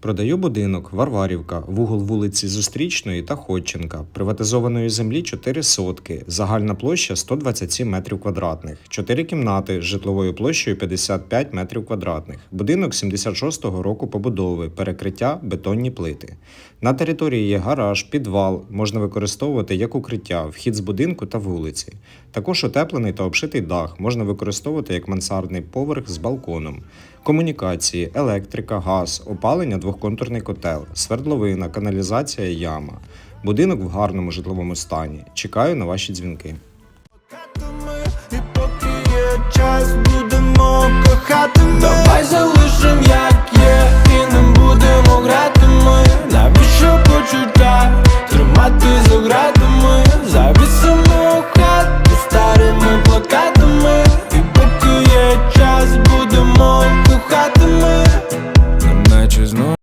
Продаю будинок Варварівка, вугол вулиці Зустрічної та Ходченка, приватизованої землі 4 сотки, загальна площа 127 метрів квадратних, 4 кімнати з житловою площею 55 метрів квадратних, будинок 76-го року побудови, перекриття, бетонні плити. На території є гараж, підвал, можна використовувати як укриття, вхід з будинку та вулиці. Також утеплений та обшитий дах. Можна використовувати як мансардний поверх з балконом. Комунікації, електрика, газ, опалення, двохконтурний котел, свердловина, каналізація, яма. Будинок в гарному житловому стані. Чекаю на ваші дзвінки. і поки є час, будемо як